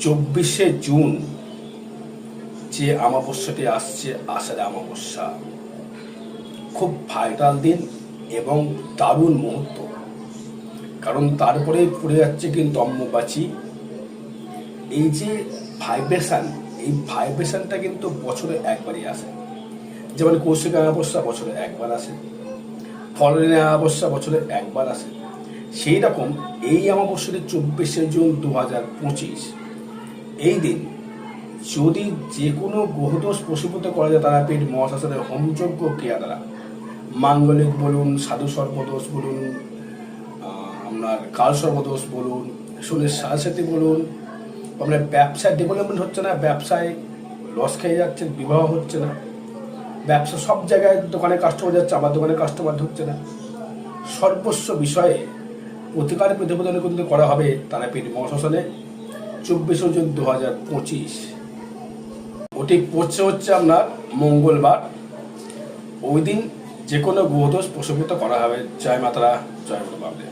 চব্বিশে জুন যে অমাবস্যাটি আসছে, আষাঢ় অমাবস্যা। খুব ভাইটাল দিন এবং দারুণ মুহূর্ত। কারণ তারপরে পড়ে যাচ্ছে কিন্তু অম্বুবাচী। এই যে ভাইব্রেশন এই ভাইব্রেশনটা কিন্তু বছরে একবারই আসে। যেমন কৌশিক অমাবস্যা বছরে একবার আসে। ফলনের অমাবস্যা বছরে একবার আসে। সেই রকম এই অমাবস্যাটি চব্বিশে জুন দু হাজার পঁচিশ। এই দিন যদি যে কোনো গ্রহদোষ প্রসূপত করা যায় তারাপীঠ মহাশাসনের হোমযোগ্য ক্রিয়া দ্বারা। মাঙ্গলিক বলুন, সাধু সর্বদোষ বলুন আপনার কাল সর্বদোষ বলুন শরীর সাথে বলুন, আপনার ব্যবসায় ডেভেলপমেন্ট হচ্ছে না, ব্যবসায় লস খেয়ে যাচ্ছে বিবাহ হচ্ছে না। ব্যবসা সব জায়গায় দোকানে কাস্টমার যাচ্ছে আমার দোকানে কাস্টমার ঢুকছে না। সর্বস্ব বিষয়ে প্রতিকার প্রতিবেদন কিন্তু করা হবে তারাপীঠ মহাশ্মশানে? চব্বিশে জুন দু হাজার পঁচিশ। ওটি পড়ছে হচ্ছে আপনার মঙ্গলবার। ওই দিন যে কোনো গ্রহদোষ প্রসূপিত করা হবে। জয় মাতারা, জয় বাবদেব